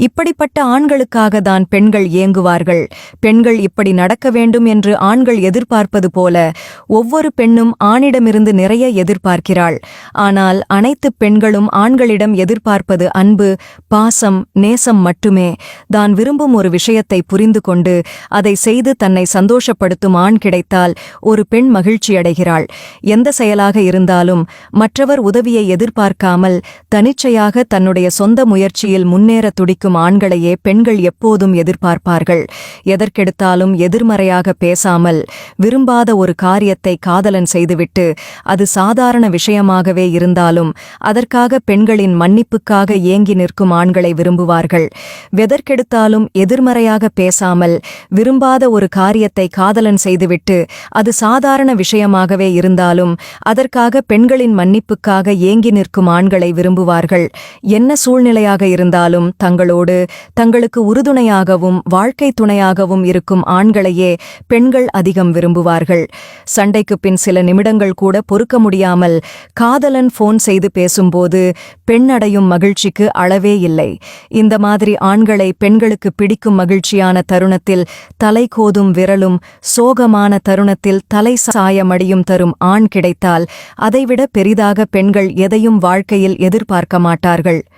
இப்படிப்பட்ட ஆண்களுக்காக தான் பெண்கள் ஏங்குவார்கள் பெண்கள் இப்படி நடக்க வேண்டும் என்று ஆண்கள் எதிர்பார்ப்பது போல ஒவ்வொரு பெண்ணும் ஆணிடமிருந்து நிறைய எதிர்பார்க்கிறாள். ஆனால் அனைத்து பெண்களும் ஆண்களிடம் எதிர்பார்ப்பது அன்பு பாசம் நேசம் மட்டுமே. தான் விரும்பும் ஒரு விஷயத்தை புரிந்து கொண்டு அதை செய்து தன்னை சந்தோஷப்படுத்தும் ஆண் கிடைத்தால் ஒரு பெண் மகிழ்ச்சியடைகிறாள் எந்த செயலாக இருந்தாலும் மற்றவர் உதவியை எதிர்பார்க்காமல் தனிச்சையாக தன்னுடைய சொந்த முயற்சியில் முன்னேற துடிக்கும் ஆண்களையே பெண்கள் எப்போதும் எதிர்பார்ப்பார்கள். எதற்கெடுத்தாலும் எதிர்மறையாக பேசாமல் விரும்பாத ஒரு காரியத்தை காதலன் செய்துவிட்டு அது சாதாரண விஷயமாகவே இருந்தாலும் அதற்காக பெண்களின் மன்னிப்புக்காக ஏங்கி நிற்கும் ஆண்களை விரும்புவார்கள். வெதற்கெடுத்தாலும் எதிர்மறையாக பேசாமல் விரும்பாத ஒரு காரியத்தை காதலன் செய்துவிட்டு அது சாதாரண விஷயமாகவே இருந்தாலும் அதற்காக பெண்களின் மன்னிப்புக்காக ஏங்கி நிற்கும் ஆண்களை விரும்புவார்கள். என்ன சூழ்நிலையாக இருந்தாலும் தங்களோடு தங்களுக்கு உறுதுணையாகவும் வாழ்க்கை துணையாகவும் இருக்கும் ஆண்களையே பெண்கள் அதிகம் விரும்புவார்கள். சண்டைக்கு பின் சில நிமிடங்கள் கூட பொறுக்க முடியாமல் காதலன் போன் செய்து பேசும்போது பெண் அடையும் மகிழ்ச்சிக்கு அளவே இல்லை. இந்த மாதிரி ஆண்களை பெண்களுக்கு பிடிக்கும் மகிழ்ச்சியான தருணத்தில் தலை கோதும் விரலும் சோகமான தருணத்தில் தலை சாயமடியும் தரும் ஆண் கிடைத்தால் அதைவிட பெரிதாக பெண்கள் எதையும் வாழ்க்கையில் எதிர்பார்க்க மாட்டார்கள்.